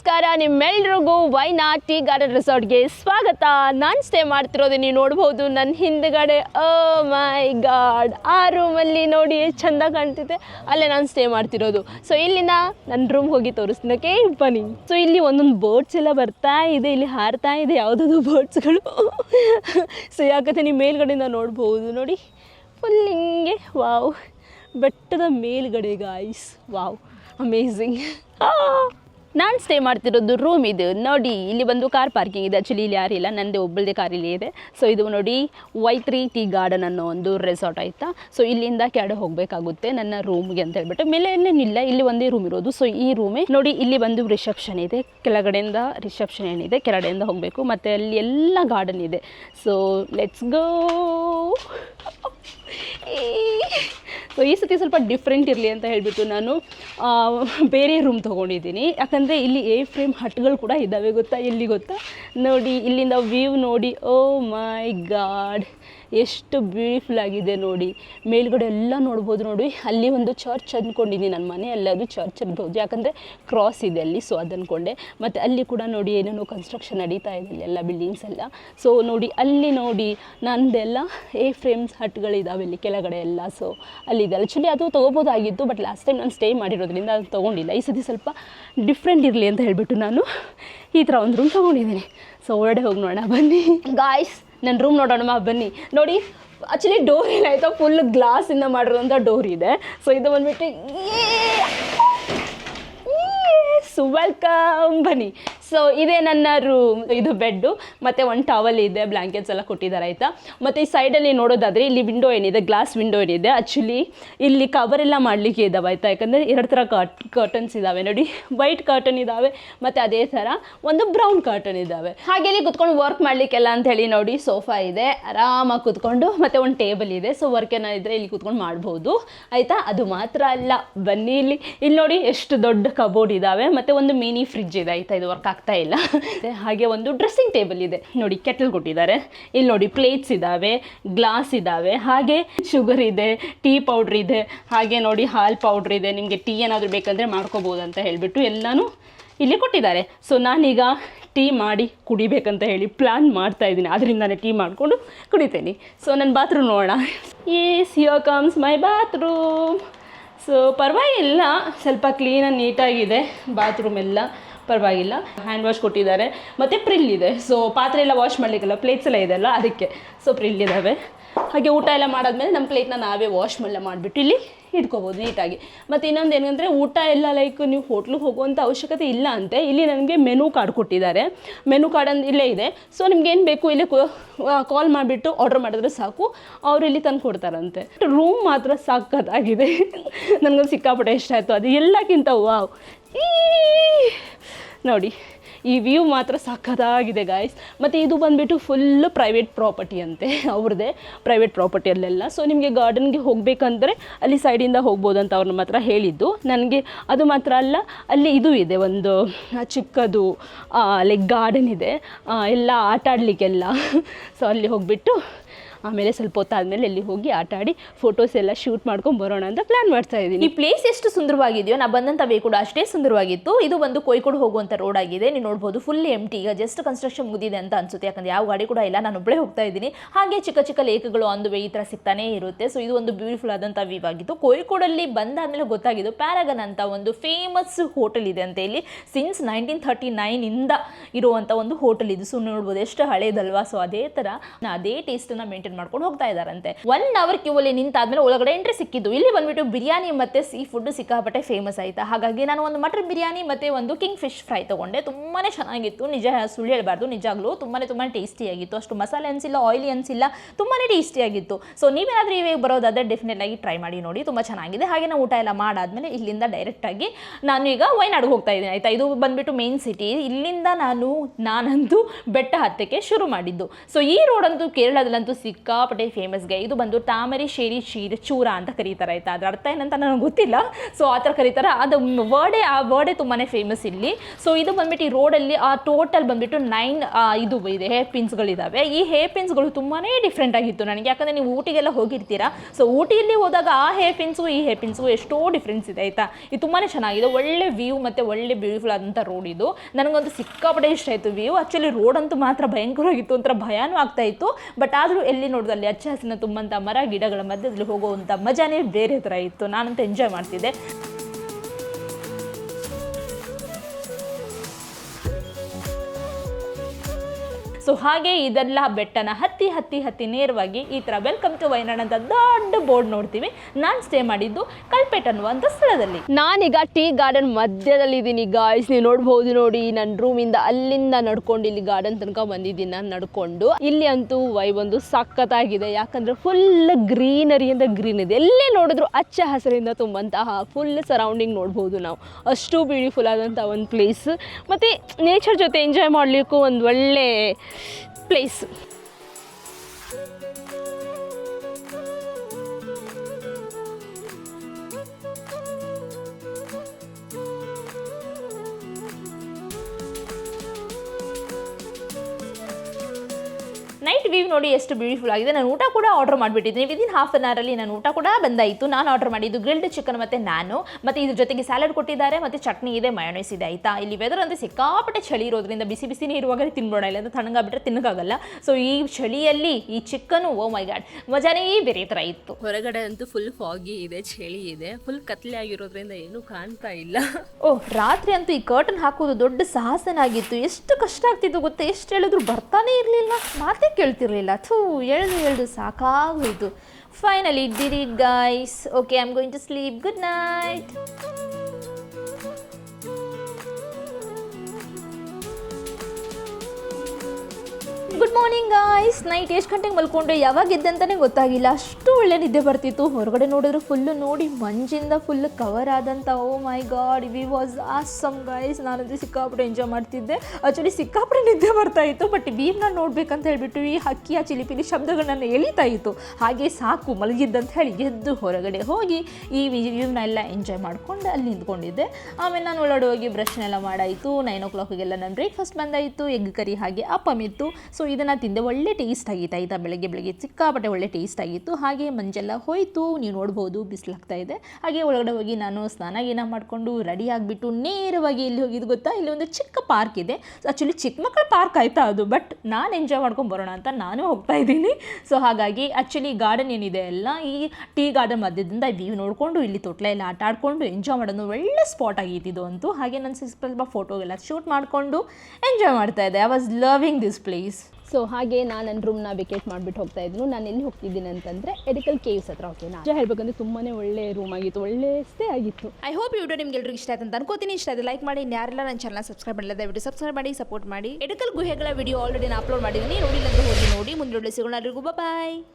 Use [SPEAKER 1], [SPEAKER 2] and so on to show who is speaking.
[SPEAKER 1] ನಮಸ್ಕಾರ, ನಿಮ್ಮೆಲ್ರಿಗೂ Venad tea garden ರೆಸಾರ್ಟ್ಗೆ ಸ್ವಾಗತ. ನಾನು ಸ್ಟೇ ಮಾಡ್ತಿರೋದು ನೀವು ನೋಡ್ಬೋದು ನನ್ನ ಹಿಂದ್ಗಡೆ, ಓ ಮೈ ಗಾಡ್. ಆ ರೂಮಲ್ಲಿ ನೋಡಿ ಎಷ್ಟು ಚಂದ ಕಾಣ್ತಿದೆ. ಅಲ್ಲೇ ನಾನು ಸ್ಟೇ ಮಾಡ್ತಿರೋದು. ಸೊ, ಇಲ್ಲಿನ ನನ್ನ ರೂಮ್ ಹೋಗಿ ತೋರಿಸ್ತೀನಿ, ಓಕೆ? ಬನ್ನಿ. ಸೊ, ಇಲ್ಲಿ ಒಂದೊಂದು ಬೋಟ್ಸ್ ಎಲ್ಲ ಬರ್ತಾ ಇದೆ, ಇಲ್ಲಿ ಹಾರ್ತಾ ಇದೆ, ಯಾವುದಾದ್ರು ಬೋಟ್ಸ್ಗಳು. ಸೊ, ಯಾಕಂದರೆ ನೀವು ಮೇಲ್ಗಡೆಯಿಂದ ನೋಡ್ಬೋದು. ನೋಡಿ, ಫುಲ್ ಹಿಂಗೆ, ವಾವ್. ಬೆಟ್ಟದ ಮೇಲ್ಗಡೆ ಗಾಯ್ಸ್ ವಾವ್. ಅಮೇಝಿಂಗ್ ನಾನು ಸ್ಟೇ ಮಾಡ್ತಿರೋದು ರೂಮ್ ಇದು. ನೋಡಿ, ಇಲ್ಲಿ ಬಂದು ಕಾರ್ ಪಾರ್ಕಿಂಗ್ ಇದೆ. ಆ್ಯಕ್ಚುಲಿ ಇಲ್ಲಿ ಯಾರಿಲ್ಲ ನನ್ನದೇ ಒಬ್ಬಳದೇ ಕಾರ್ ಇಲ್ಲಿ ಇದೆ. ಸೊ ಇದು ನೋಡಿ ವೈ ತ್ರೀ ಟಿ ಗಾರ್ಡನ್ ಅನ್ನೋ ಒಂದು ರೆಸಾರ್ಟ್ ಆಯಿತಾ? ಸೊ ಇಲ್ಲಿಂದ ಕೆಳಗೆ ಹೋಗಬೇಕಾಗುತ್ತೆ ನನ್ನ ರೂಮ್ಗೆ ಅಂತ ಹೇಳ್ಬಿಟ್ಟು. ಮೇಲೆ ಏನೇನಿಲ್ಲ ಇಲ್ಲಿ ಒಂದೇ ರೂಮ್ ಇರೋದು. ಸೊ ಈ ರೂಮೇ ನೋಡಿ, ಇಲ್ಲಿ ಬಂದು ರಿಸೆಪ್ಷನ್ ಇದೆ. ಕೆಳಗಡೆಯಿಂದ ರಿಸೆಪ್ಷನ್ ಏನಿದೆ, ಕೆಳಗಡೆಯಿಂದ ಹೋಗಬೇಕು. ಮತ್ತು ಅಲ್ಲಿ ಎಲ್ಲ ಗಾರ್ಡನ್ ಇದೆ. ಸೊ ಲೆಟ್ಸ್ ಗೋ ಸೊ ಈ ಸತಿ ಸ್ವಲ್ಪ ಡಿಫ್ರೆಂಟ್ ಇರಲಿ ಅಂತ ಹೇಳಿಬಿಟ್ಟು ನಾನು ಬೇರೆ ರೂಮ್ ತೊಗೊಂಡಿದ್ದೀನಿ. ಯಾಕಂದರೆ ಇಲ್ಲಿ ಎ ಫ್ರೇಮ್ ಹಟ್ಗಳು ಕೂಡ ಇದ್ದಾವೆ ಗೊತ್ತಾ? ಎಲ್ಲಿ ಗೊತ್ತಾ? ನೋಡಿ, ಇಲ್ಲಿಂದ ವ್ಯೂ ನೋಡಿ. ಓ ಮೈ ಗಾಡ್ ಎಷ್ಟು ಬ್ಯೂಟಿಫುಲ್ ಆಗಿದೆ ನೋಡಿ. ಮೇಲ್ಗಡೆ ಎಲ್ಲ ನೋಡ್ಬೋದು ನೋಡಿ. ಅಲ್ಲಿ ಒಂದು ಚರ್ಚ್ ಅಂದ್ಕೊಂಡಿದ್ದೀನಿ ನನ್ನ ಮನೆ, ಅಲ್ಲಿ ಅದು ಚರ್ಚ್ ಅನ್ಬೋದು ಯಾಕಂದರೆ ಕ್ರಾಸ್ ಇದೆ ಅಲ್ಲಿ ಸೊ ಅದು ಅಂದ್ಕೊಂಡೆ ಮತ್ತು ಅಲ್ಲಿ ಕೂಡ ನೋಡಿ ಏನೇನೋ ಕನ್ಸ್ಟ್ರಕ್ಷನ್ ನಡೀತಾ ಇದೆ ಎಲ್ಲ ಬಿಲ್ಡಿಂಗ್ಸ್ ಎಲ್ಲ. ಸೊ ನೋಡಿ, ಅಲ್ಲಿ ನೋಡಿ ನಂದೆಲ್ಲ ಎ ಫ್ರೇಮ್ಸ್ ಹಟ್ಗಳಿದ್ದಾವೆ ಇಲ್ಲಿ ಕೆಳಗಡೆ ಎಲ್ಲ. ಸೊ ಅಲ್ಲಿದೆ ಆ್ಯಕ್ಚುಲಿ ಅದು ತೊಗೋಬೋದಾಗಿತ್ತು ಬಟ್ ಲಾಸ್ಟ್ ಟೈಮ್ ನಾನು ಸ್ಟೇ ಮಾಡಿರೋದ್ರಿಂದ ಅದು ತೊಗೊಂಡಿಲ್ಲ. ಈ ಸತಿ ಸ್ವಲ್ಪ ಡಿಫ್ರೆಂಟ್ ಇರಲಿ ಅಂತ ಹೇಳಿಬಿಟ್ಟು ನಾನು ಈ ಥರ ಒಂದು ರೂಮ್ ತೊಗೊಂಡಿದ್ದೀನಿ. ಸೊ ಹೊರಡೆ ಹೋಗಿ ನೋಡೋಣ. ಬನ್ನಿ. ಗಾಯ್ಸ್ ನನ್ನ ರೂಮ್ ನೋಡೋಣಮ್ಮ ಬನ್ನಿ. ನೋಡಿ ಆ್ಯಕ್ಚುಲಿ ಡೋರ್ ಏನಾಯ್ತಾ ಫುಲ್ ಗ್ಲಾಸಿಂದ ಮಾಡಿರೋಂಥ ಡೋರ್ ಇದೆ. ಸೊ ಇದು ಬಂದುಬಿಟ್ಟು ವೆಲ್ಕಮ್ ಬನ್ನಿ. ಸೊ ಇದೇ ನನ್ನ ರೂಮ್ ಇದು ಬೆಡ್ಡು ಮತ್ತು ಒಂದು ಟವಲ್ ಇದೆ ಬ್ಲ್ಯಾಂಕೆಟ್ಸ್ ಎಲ್ಲ ಕೊಟ್ಟಿದ್ದಾರೆ, ಆಯಿತಾ? ಮತ್ತು ಈ ಸೈಡಲ್ಲಿ ನೋಡೋದಾದರೆ ಇಲ್ಲಿ ವಿಂಡೋ ಏನಿದೆ ಗ್ಲಾಸ್ ವಿಂಡೋ ಏನಿದೆ. ಆ್ಯಕ್ಚುಲಿ ಇಲ್ಲಿ ಕವರ್ ಎಲ್ಲ ಮಾಡಲಿಕ್ಕೆ ಇದ್ದಾವೆ ಆಯಿತಾ? ಯಾಕಂದರೆ ಎರಡು ಥರ ಕಟ್ ಕರ್ಟನ್ಸ್ ಇದ್ದಾವೆ ನೋಡಿ ವೈಟ್ ಕರ್ಟನ್ ಇದ್ದಾವೆ ಮತ್ತು ಅದೇ ಥರ ಒಂದು ಬ್ರೌನ್ ಕರ್ಟನ್ ಇದ್ದಾವೆ ಹಾಗೆ ಇಲ್ಲಿ ಕುತ್ಕೊಂಡು ವರ್ಕ್ ಮಾಡಲಿಕ್ಕೆಲ್ಲ ಅಂತ ಹೇಳಿ ನೋಡಿ ಸೋಫಾ ಇದೆ. ಆರಾಮಾಗಿ ಕುತ್ಕೊಂಡು, ಮತ್ತು ಒಂದು ಟೇಬಲ್ ಇದೆ. ಸೊ ವರ್ಕ್ ಏನೋ ಇಲ್ಲಿ ಕುತ್ಕೊಂಡು ಮಾಡ್ಬೋದು. ಆಯಿತಾ? ಅದು ಮಾತ್ರ ಅಲ್ಲ. ಬನ್ನಿ ಇಲ್ಲಿ. ಇಲ್ಲಿ ನೋಡಿ, ಎಷ್ಟು ದೊಡ್ಡ ಕಬೋರ್ಡ್ ಇದ್ದಾವೆ ಮತ್ತು ಒಂದು ಮಿನಿ ಫ್ರಿಜ್ ಇದೆ, ಆಯಿತಾ? ಇದು ವರ್ಕ್ ಆಗ್ತಾ ಇಲ್ಲ. ಹಾಗೆ ಒಂದು ಡ್ರೆಸ್ಸಿಂಗ್ ಟೇಬಲ್ ಇದೆ. ನೋಡಿ ಕೆಟಲ್ ಕೊಟ್ಟಿದ್ದಾರೆ. ಇಲ್ಲಿ ನೋಡಿ ಪ್ಲೇಟ್ಸ್ ಇದ್ದಾವೆ ಗ್ಲಾಸ್ ಇದ್ದಾವೆ ಹಾಗೆ ಶುಗರ್ ಇದೆ ಟೀ ಪೌಡ್ರ್ ಇದೆ, ಹಾಗೆ ನೋಡಿ, ಹಾಲು ಪೌಡ್ರ್ ಇದೆ. ನಿಮಗೆ ಟೀ ಏನಾದರೂ ಬೇಕಂದರೆ ಮಾಡ್ಕೋಬೋದು ಅಂತ ಹೇಳಿಬಿಟ್ಟು ಎಲ್ಲನೂ ಇಲ್ಲಿ ಕೊಟ್ಟಿದ್ದಾರೆ. ಸೊ ನಾನೀಗ ಟೀ ಮಾಡಿ ಕುಡಿಬೇಕಂತ ಹೇಳಿ ಪ್ಲ್ಯಾನ್ ಮಾಡ್ತಾ ಇದ್ದೀನಿ. ಅದರಿಂದಾನೇ ಟೀ ಮಾಡಿಕೊಂಡು ಕುಡಿತೇನೆ. ಸೊ ನನ್ನ ಬಾತ್ರೂಮ್ ನೋಡೋಣ. Is your comes my bathroom so ಪರವಾಗಿಲ್ಲ. ಸ್ವಲ್ಪ ಕ್ಲೀನಾಗಿ ನೀಟಾಗಿದೆ ಬಾತ್ರೂಮ್ ಎಲ್ಲ. ಪರವಾಗಿಲ್ಲ. ಹ್ಯಾಂಡ್ ವಾಶ್ ಕೊಟ್ಟಿದ್ದಾರೆ. ಮತ್ತು ಪ್ರಿಲ್ ಇದೆ. ಸೊ ಪಾತ್ರೆ ಎಲ್ಲ ವಾಶ್ ಮಾಡಲಿಕ್ಕೆಲ್ಲ ಪ್ಲೇಟ್ಸ್ ಎಲ್ಲ ಇದೆಲ್ಲ ಅದಕ್ಕೆ. ಸೊ ಪ್ರಿಲ್ ಇದ್ದಾವೆ ಹಾಗೆ ಊಟ ಎಲ್ಲ ಮಾಡಾದ್ಮೇಲೆ ನಮ್ಮ ಪ್ಲೇಟ್ನ ನಾವೇ ವಾಶ್ ಎಲ್ಲ ಮಾಡಿಬಿಟ್ಟು ಇಲ್ಲಿ ಇಟ್ಕೋಬೋದು ನೀಟಾಗಿ. ಮತ್ತು ಇನ್ನೊಂದು ಏನಂದರೆ, ಊಟ ಎಲ್ಲ ಲೈಕ್ ನೀವು ಹೋಟ್ಲಿಗೆ ಹೋಗುವಂಥ ಅವಶ್ಯಕತೆ ಇಲ್ಲ ಅಂತೆ. ಇಲ್ಲಿ ನನಗೆ ಮೆನು ಕಾರ್ಡ್ ಕೊಟ್ಟಿದ್ದಾರೆ. ಮೆನು ಕಾರ್ಡ್ ಅಂದ್ ಇಲ್ಲೇ ಇದೆ. ಸೊ ನಿಮ್ಗೇನು ಬೇಕು ಇಲ್ಲೇ ಕಾಲ್ ಮಾಡಿಬಿಟ್ಟು ಆರ್ಡರ್ ಮಾಡಿದ್ರೆ ಸಾಕು. ಅವರು ಇಲ್ಲಿ ತಂದು ಕೊಡ್ತಾರಂತೆ. ರೂಮ್ ಮಾತ್ರ ಸಾಕದಾಗಿದೆ. ನನಗೊಂದು ಸಿಕ್ಕಾಪಟ್ಟೆ ಇಷ್ಟ ಆಯಿತು. ಅದು ಎಲ್ಲಕ್ಕಿಂತ ವಾವ್ ನೋಡಿ, ಈ ವ್ಯೂ ಮಾತ್ರ ಸಖತ್ತಾಗಿದೆ ಗಾಯ್ಸ್ ಮತ್ತು ಇದು ಬಂದುಬಿಟ್ಟು ಫುಲ್ಲು ಪ್ರೈವೇಟ್ ಪ್ರಾಪರ್ಟಿ ಅಂತೆ, ಅವ್ರದ್ದೇ ಪ್ರೈವೇಟ್ ಪ್ರಾಪರ್ಟಿಯಲ್ಲೆಲ್ಲ ಸೊ ನಿಮಗೆ ಗಾರ್ಡನ್ಗೆ ಹೋಗಬೇಕಂದ್ರೆ ಅಲ್ಲಿ ಸೈಡಿಂದ ಹೋಗ್ಬೋದು ಅಂತ ಅವ್ರನ್ನ ಮಾತ್ರ ಹೇಳಿದ್ದು. ನನಗೆ ಅದು ಮಾತ್ರ ಅಲ್ಲ, ಅಲ್ಲಿ ಇದು ಇದೆ, ಒಂದು ಚಿಕ್ಕದು ಲೈಕ್ ಗಾರ್ಡನ್ ಇದೆ. ಎಲ್ಲ ಆಟ ಆಡಲಿಕ್ಕೆಲ್ಲ. ಸೊ ಅಲ್ಲಿ ಹೋಗಿಬಿಟ್ಟು ಆಮೇಲೆ ಸ್ವಲ್ಪ ಹೊತ್ತಾದ್ಮೇಲೆ ಅಲ್ಲಿ ಹೋಗಿ ಆಟ ಆಡಿ ಫೋಟೋಸ್ ಎಲ್ಲ ಶೂಟ್ ಮಾಡ್ಕೊಂಡು ಬರೋಣ ಅಂತ ಪ್ಲ್ಯಾನ್ ಮಾಡ್ತಾ ಇದ್ದೀನಿ.
[SPEAKER 2] ಈ ಪ್ಲೇಸ್ ಎಷ್ಟು ಸುಂದರವಾಗಿದೆಯೋ, ನಾ ಬಂದಂಥ ವೇ ಕೂಡ ಅಷ್ಟೇ ಸುಂದರವಾಗಿತ್ತು. ಇದು ಒಂದು ಕೋಯಿಕೋಡ್ ಹೋಗುವಂಥ ರೋಡ್ ಆಗಿದೆ. ನೀವು ನೋಡ್ಬೋದು ಫುಲ್ ಎಂಟಿ ಈಗ ಜಸ್ಟ್ ಕನ್ಸ್ಟ್ರಕ್ಷನ್ ಮುಗಿದಿದೆ ಅಂತ ಅನ್ಸುತ್ತೆ. ಯಾಕಂದ್ರೆ ಯಾವ ಗಾಡಿ ಕೂಡ ಇಲ್ಲ. ನಾನು ಒಬ್ಬಳೇ ಹೋಗ್ತಾ ಇದ್ದೀನಿ. ಹಾಗೆ ಚಿಕ್ಕ ಚಿಕ್ಕ ಲೇಕ್ಗಳು ಒಂದು ವೇ ಈ ಥರ ಸಿಗ್ತಾನೆ ಇರುತ್ತೆ. ಸೊ ಇದು ಒಂದು ಬ್ಯೂಟಿಫುಲ್ ಆದಂಥ ವ್ಯೂ ಆಗಿತ್ತು. ಕೋಯಿಕೋಡಲ್ಲಿ ಬಂದಾದ ಮೇಲೆ ಗೊತ್ತಾಗಿದ್ದು ಪ್ಯಾರಾಗನ್ ಅಂತ ಒಂದು ಫೇಮಸ್ ಹೋಟೆಲ್ ಇದೆ ಅಂತ ಇಲ್ಲಿ ಸಿನ್ಸ್ ನೈನ್ಟೀನ್ ಥರ್ಟಿ ನೈನಿಂದ ಇರುವಂಥ ಒಂದು ಹೋಟೆಲ್ ಇದು. ಸೊ ನೋಡ್ಬೋದು ಎಷ್ಟು ಹಳೇದಲ್ವಾ. ಸೊ ಅದೇ ಥರ ಅದೇ ಟೇಸ್ಟನ್ನು ಮೇಂಟೈನ್ ಮಾಡ್ಕೊಂಡು ಹೋಗ್ತಾ ಇದ್ದಾರಂತೆ. ಒನ್ ಅವರ್ ಕ್ಯೂ ಅಲ್ಲಿ ನಿಂತಾದ್ಮೇಲೆ ಒಳಗಡೆ ಎಂಟ್ರಿ ಸಿಕ್ಕಿದ್ದು. ಇಲ್ಲಿ ಬಂದ್ಬಿಟ್ಟು ಬಿರಿಯಾನಿ ಮತ್ತೆ ಸೀ ಫುಡ್ ಸಿಕ್ಕಾಪಟ್ಟೆ ಫೇಮಸ್ ಆಯ್ತಾ? ಹಾಗಾಗಿ ನಾನು ಒಂದು ಮಟರ್ ಬಿರಿಯಾನಿ ಮತ್ತೆ ಒಂದು ಕಿಂಗ್ ಫಿಶ್ ಫ್ರೈ ತಗೊಂಡೆ. ತುಂಬಾನೇ ಚೆನ್ನಾಗಿತ್ತು. ನಿಜ ಸುಳ್ಳು ಹೇಳ್ಬಾರ್ದು. ನಿಜಾಗ್ಲೂ ತುಂಬಾನೇ ತುಂಬಾನೇ ಟೇಸ್ಟಿ ಆಗಿತ್ತು. ಅಷ್ಟು ಮಸಾಲೆ ಅನ್ಸಿಲ್ಲ ಆಯಿಲಿ ಅನ್ಸಿಲ್ಲ, ತುಂಬಾನೇ ಟೇಸ್ಟಿ ಆಗಿತ್ತು. ಸೊ ನೀವೇನಾದ್ರೂ ಇವಾಗ ಬರೋದಾದ್ರೆ ಡೆಫಿನೆಟ್ ಆಗಿ ಟ್ರೈ ಮಾಡಿ ನೋಡಿ. ತುಂಬಾ ಚೆನ್ನಾಗಿದೆ. ಹಾಗೆ ನಾವು ಊಟ ಎಲ್ಲ ಮಾಡಾದ್ಮೇಲೆ ಇಲ್ಲಿಂದ ಡೈರೆಕ್ಟ್ ಆಗಿ ನಾನು ಈಗ ವೈನಾಡ್ಗೆ ಹೋಗ್ತಾ ಇದ್ದೀನಿ ಆಯ್ತಾ? ಇದು ಬಂದ್ಬಿಟ್ಟು ಮೇನ್ ಸಿಟಿ ಇಲ್ಲಿಂದ ನಾನು, ನಾನಂತೂ ಬೆಟ್ಟ ಹತ್ತಕ್ಕೆ ಶುರು ಮಾಡಿದ್ದು. ಸೊ ಈ ರೋಡ್ ಅಂತೂ ಕೇರಳದಲ್ಲಂತೂ
[SPEAKER 1] ಸಿಕ್ಕಾಪಟ್ಟೆ ಫೇಮಸ್ಗೆ. ಇದು ಬಂದು ತಾಮರಿ ಶೇರಿ ಶೀರ ಚೂರ ಅಂತ ಕರೀತಾರೆ ಆಯ್ತಾ? ಅದರ ಅರ್ಥ ಏನಂತ ನನಗೆ ಗೊತ್ತಿಲ್ಲ. ಸೊ ಆ ಥರ ಕರೀತಾರೆ. ಅದು ವರ್ಡೇ ಆ ವರ್ಡೇ ತುಂಬಾ ಫೇಮಸ್ ಇಲ್ಲಿ. ಸೊ ಇದು ಬಂದ್ಬಿಟ್ಟು ಈ ರೋಡಲ್ಲಿ ಆ ಟೋಟಲ್ ಬಂದ್ಬಿಟ್ಟು ನೈನ್ ಇದು ಇದೆ ಹೇರ್ ಪಿನ್ಸ್ಗಳಿದ್ದಾವೆ ಈ ಹೇರ್ ಪಿನ್ಸ್ಗಳು ತುಂಬಾ ಡಿಫ್ರೆಂಟ್ ಆಗಿತ್ತು ನನಗೆ. ಯಾಕಂದರೆ ನೀವು ಊಟಿಗೆಲ್ಲ ಹೋಗಿರ್ತೀರಾ? ಸೊ ಊಟಿಯಲ್ಲಿ ಹೋದಾಗ ಆ ಹೇರ್ ಪಿನ್ಸು ಈ ಹೇರ್ ಪಿನ್ಸು ಎಷ್ಟೋ ಡಿಫ್ರೆನ್ಸ್ ಇದೆ ಆಯಿತಾ? ಇದು ತುಂಬಾ ಚೆನ್ನಾಗಿದೆ. ಒಳ್ಳೆ ವ್ಯೂ ಮತ್ತು ಒಳ್ಳೆ ಬ್ಯೂಟಿಫುಲ್ ಆದಂಥ ರೋಡ್ ಇದು. ನನಗಂತೂ ಸಿಕ್ಕಾಪಟ್ಟೆ ಇಷ್ಟ ಆಯಿತು ವ್ಯೂ ಆ್ಯಕ್ಚುಲಿ ರೋಡ್ ಅಂತೂ ಮಾತ್ರ ಭಯಂಕರವಾಗಿತ್ತು ಒಂಥರ ಭಯಾನು ಆಗ್ತಾ ಇತ್ತು. ಬಟ್ ಆದರೂ ಎಲ್ಲಿ ನೋಡಿದಲ್ಲಿ ಹಚ್ಚ ಹಸಿನ ತುಂಬಂಥ ಮರ ಗಿಡಗಳ ಮಧ್ಯದಲ್ಲಿ ಹೋಗುವಂಥ ಮಜಾನೇ ಬೇರೆ ಥರ ಇತ್ತು. ನಾನಂತೂ ಎಂಜಾಯ್ ಮಾಡ್ತಿದ್ದೆ. ಸೊ ಹಾಗೆ ಇದೆಲ್ಲ ಬೆಟ್ಟನ ಹತ್ತಿ ಹತ್ತಿ ಹತ್ತಿ ನೇರವಾಗಿ ಈ ಥರ ವೆಲ್ಕಮ್ ಟು ವೈನಾಡ್ ಅಂತ ದೊಡ್ಡ ಬೋರ್ಡ್ ನೋಡ್ತೀವಿ. ನಾನು ಸ್ಟೇ ಮಾಡಿದ್ದು ಕಲ್ಪೇಟ್ ಅನ್ನುವಂಥ ಸ್ಥಳದಲ್ಲಿ.
[SPEAKER 3] ನಾನೀಗ ಟೀ ಗಾರ್ಡನ್ ಮಧ್ಯದಲ್ಲಿ ಇದ್ದೀನಿ ಗಾಯ್ಸ್ ನೀವು ನೋಡ್ಬೋದು ನೋಡಿ ನನ್ನ ರೂಮಿಂದ ಅಲ್ಲಿಂದ ನಡ್ಕೊಂಡು ಇಲ್ಲಿ ಗಾರ್ಡನ್ ತನಕ ಬಂದಿದ್ದೀನಿ ನಾನು ನಡ್ಕೊಂಡು. ಇಲ್ಲಿ ಅಂತೂ ವೈ ಒಂದು ಸಖತ್ತಾಗಿದೆ. ಯಾಕಂದ್ರೆ ಫುಲ್ ಗ್ರೀನರಿ ಅಂತ ಗ್ರೀನ್ ಇದೆ. ಎಲ್ಲೇ ನೋಡಿದ್ರು ಹಚ್ಚ ಹಸಿರಿಂದ ತುಂಬಂತಹ ಫುಲ್ ಸರೌಂಡಿಂಗ್ ನೋಡ್ಬೋದು ನಾವು. ಅಷ್ಟು ಬ್ಯೂಟಿಫುಲ್ ಆದಂಥ ಒಂದು ಪ್ಲೇಸ್ ಮತ್ತು ನೇಚರ್ ಜೊತೆ ಎಂಜಾಯ್ ಮಾಡಲಿಕ್ಕೂ ಒಂದು ಒಳ್ಳೆ ಪ್ಲೇಸ್
[SPEAKER 1] ನೈಟ್ ವ್ಯೂ ನೋಡಿ ಎಷ್ಟು ಬ್ಯೂಟಿಫುಲ್ ಆಗಿದೆ ನಾನು ಊಟ ಕೂಡ ಆರ್ಡರ್ ಮಾಡಿಬಿಟ್ಟಿದ್ದೀನಿ ವಿದಿನ್ ಹಾಫ್ ಅನ್ ಅವರಲ್ಲಿ ನಾನು ಊಟ ಕೂಡ ಬಂದಾಯಿತು. ನಾನು ಆರ್ಡರ್ ಮಾಡಿದ್ದು ಗ್ರಿಲ್ಡ್ ಚಿಕನ್ ಮತ್ತು ನಾನು. ಮತ್ತು ಇದ್ರ ಜೊತೆಗೆ ಸ್ಯಾಲಡ್ ಕೊಟ್ಟಿದ್ದಾರೆ ಮತ್ತು ಚಟ್ನಿ ಇದೆ ಮಯೋನೈಸ್ ಇದೆ ಆಯಿತಾ? ಇಲ್ಲಿ ವೆದರ್ ಅಂದರೆ ಸಿಕ್ಕಾಪಟ್ಟೆ ಚಳಿ ಇರೋದ್ರಿಂದ ಬಿಸಿ ಬಿಸಿನೇ ಇರುವಾಗ ತಿನ್ಬೋಣ. ಇಲ್ಲ ಅಂತ ತಣ್ಣಗಾಗ್ಬಿಟ್ರೆ ತಿನ್ನೋಕ್ಕಾಗಲ್ಲ. ಸೊ ಈ ಚಳಿಯಲ್ಲಿ ಈ ಚಿಕನ್ ಓ ಮೈ ಗಾಡ್ ಮಜಾನೇ ಬೇರೆ ಥರ ಇತ್ತು.
[SPEAKER 3] ಹೊರಗಡೆ ಅಂತೂ ಫುಲ್ ಫಾಗಿ ಇದೆ ಚಳಿ ಇದೆ. ಫುಲ್ ಕತ್ಲೆ ಆಗಿರೋದ್ರಿಂದ ಏನೂ ಕಾಣ್ತಾ ಇಲ್ಲ.
[SPEAKER 1] ಓಹ್ ರಾತ್ರಿ ಅಂತೂ ಈ ಕರ್ಟನ್ ಹಾಕೋದು ದೊಡ್ಡ ಸಾಹಸನಾಗಿತ್ತು. ಎಷ್ಟು ಕಷ್ಟ ಆಗ್ತಿತ್ತು ಗೊತ್ತಾ? ಎಷ್ಟು ಹೇಳಿದ್ರು ಬರ್ತಾನೆ ಇರಲಿಲ್ಲ. ಮಾತೇ ಕೇಳ್ತಿರ್ಲಿಲ್ಲ ಥೂ, ಎಳ್ದು ಎಳ್ದು ಸಾಕಾಗೋಯ್ತು. Finally did it guys okay I am going to sleep good night good morning guys night ಎಷ್ಟು ಗಂಟೆಗೆ ಮಲ್ಕೊಂಡೆ ಯಾವಾಗ ಇದ್ದೆ ಅಂತಾನೆ ಗೊತ್ತಾಗಿಲ್ಲ. ಅಷ್ಟು ಒಳ್ಳೆ ನಿದ್ದೆ ಬರ್ತಿತ್ತು. ಹೊರಗಡೆ ನೋಡಿದ್ರೆ ಫುಲ್ಲು ನೋಡಿ ಮಂಜಿಂದ ಫುಲ್ ಕವರ್ ಆದಂಥ ಓ my god we was awesome guys ನಾನಂತೂ ಸಿಕ್ಕಾಪಟ್ಟೆ ಎಂಜಾಯ್ ಮಾಡ್ತಿದ್ದೆ. ಆ್ಯಕ್ಚುಲಿ ಸಿಕ್ಕಾಪಟ್ಟೆ ನಿದ್ದೆ ಬರ್ತಾ ಇತ್ತು ಬಟ್ ವೀವ್ನ ನೋಡ್ಬೇಕಂತ ಹೇಳಿಬಿಟ್ಟು ಈ ಹಕ್ಕಿಯ ಚಿಲಿಪಿಲಿ ಶಬ್ದಗಳನ್ನ ಎಳಿತಾ ಇತ್ತು. ಹಾಗೆ ಸಾಕು, ಮಲಗಿದ್ದಂತ ಹೇಳಿ ಎದ್ದು ಹೊರಗಡೆ ಹೋಗಿ ಈ ವ್ಯೂವ್ನ ಎಲ್ಲ ಎಂಜಾಯ್ ಮಾಡ್ಕೊಂಡು ಅಲ್ಲಿ ನಿಂತ್ಕೊಂಡಿದ್ದೆ. ಆಮೇಲೆ ನಾನು ಒಳಗಡೆ ಹೋಗಿ ಬ್ರಷ್ನೆಲ್ಲ ಮಾಡಾಯಿತು. ನೈನ್ ಓ ಕ್ಲಾಕಿಗೆಲ್ಲ ನಾನು ಬ್ರೇಕ್ಫಾಸ್ಟ್ ಬಂದಾಯಿತು. ಎಗ್ ಕರಿ ಹಾಗೆ ಅಪ್ಪಮಿತ್ತು ಸೊ ಇದನ್ನು ತಿಂದೆ ಒಳ್ಳೆ ಟೇಸ್ಟ್ ಆಗಿತ್ತು. ಆಯಿತಾ? ಬೆಳಗ್ಗೆ ಬೆಳಗ್ಗೆ ಸಿಕ್ಕಾಪಟ್ಟೆ ಒಳ್ಳೆ ಟೇಸ್ಟ್ ಆಗಿತ್ತು. ಹಾಗೆ ಮಂಜೆಲ್ಲ ಹೋಯಿತು. ನೀವು ನೋಡ್ಬೋದು, ಬಿಸಿಲಾಗ್ತಾ ಇದೆ. ಹಾಗೆ ಒಳಗಡೆ ಹೋಗಿ ನಾನು ಸ್ನಾನ ಗೀನ ಮಾಡಿಕೊಂಡು ರೆಡಿ ಆಗಿಬಿಟ್ಟು ನೇರವಾಗಿ ಇಲ್ಲಿ ಹೋಗಿದ್ದು ಗೊತ್ತಾ? ಇಲ್ಲಿ ಒಂದು ಚಿಕ್ಕ ಪಾರ್ಕ್ ಇದೆ. ಆ್ಯಕ್ಚುಲಿ ಚಿಕ್ಕ ಮಕ್ಕಳ ಪಾರ್ಕ್ ಆಯಿತಾ ಅದು ಬಟ್ ನಾನು ಎಂಜಾಯ್ ಮಾಡ್ಕೊಂಡು ಬರೋಣ ಅಂತ ನಾನು ಹೋಗ್ತಾ ಇದ್ದೀನಿ. ಸೊ ಹಾಗಾಗಿ ಆ್ಯಕ್ಚುಲಿ ಗಾರ್ಡನ್ ಏನಿದೆ ಎಲ್ಲ ಈ ಟೀ ಗಾರ್ಡನ್ ಮಧ್ಯದಿಂದ ವ್ಯೂ ನೋಡಿಕೊಂಡು ಇಲ್ಲಿ ಎಲ್ಲ ಆಟ ಆಡಿಕೊಂಡು ಎಂಜಾಯ್ ಮಾಡೋದು ಒಳ್ಳೆ ಸ್ಪಾಟ್ ಆಗಿತ್ತು ಅಂತೂ. ಹಾಗೆ ನಾನು ಸ್ವಲ್ಪ ಫೋಟೋಗೆಲ್ಲ ಶೂಟ್ ಮಾಡಿಕೊಂಡು ಎಂಜಾಯ್ ಮಾಡ್ತಾ ಇದ್ದೆ. I was loving this place
[SPEAKER 3] so ಹಾಗೆ ನಾನು ನನ್ನ ರೂಮ್ನ ವೆಕೇಟ್ ಮಾಡಿಬಿಟ್ಟು ಹೋಗ್ತಾ ಇದ್ನು ನಾನು ಎಲ್ಲಿ ಹೋಗ್ತಿದ್ದೀನಿ ಅಂತಂದರೆ ಎಡಿಕಲ್ ಕೇವ್ಸ್ ಹತ್ರ ಓಕೆ ನಿಜ ಹೇಳ್ಬೇಕಂದ್ರೆ ತುಂಬಾ ಒಳ್ಳೆ ರೂಮ್ ಆಗಿತ್ತು. ಒಳ್ಳೆ ಸ್ಟೇ ಆಗಿತ್ತು.
[SPEAKER 1] ಐ ಹೋಪ್ ವಿಡಿಯೋ ನಿಮ್ಗೆ ಎಲ್ರಿಗೂ ಇಷ್ಟ ಆಯ್ತು ಅಂತ ಅನ್ಕೋತೀನಿ. ಇಷ್ಟ ಆಯ್ತು ಲೈಕ್ ಮಾಡಿ. ಯಾರೆಲ್ಲ ನನ್ನ ಚಾನಲ್ ಸಬ್ಸ್ಕ್ರೈಬ್ ಮಾಡಿಲ್ಲ ದಯವಿಟ್ಟು ಸಬ್ಸ್ಕ್ರೈಬ್ ಮಾಡಿ ಸಪೋರ್ಟ್ ಮಾಡಿ. ಎಡಿಕಲ್ ಗುಹೆಗಳ ವಿಡಿಯೋ ಆಲ್ರೆಡಿ ನಾನು ಅಪ್ಲೋಡ್ ಮಾಡಿದ್ದೀನಿ ನೋಡಿಲ್ಲ ಹೋಗಿ ನೋಡಿ. ಮುಂದೆ ಸಿಗೋಣ. ಎಲ್ರಿಗೂ ಬಾಯ್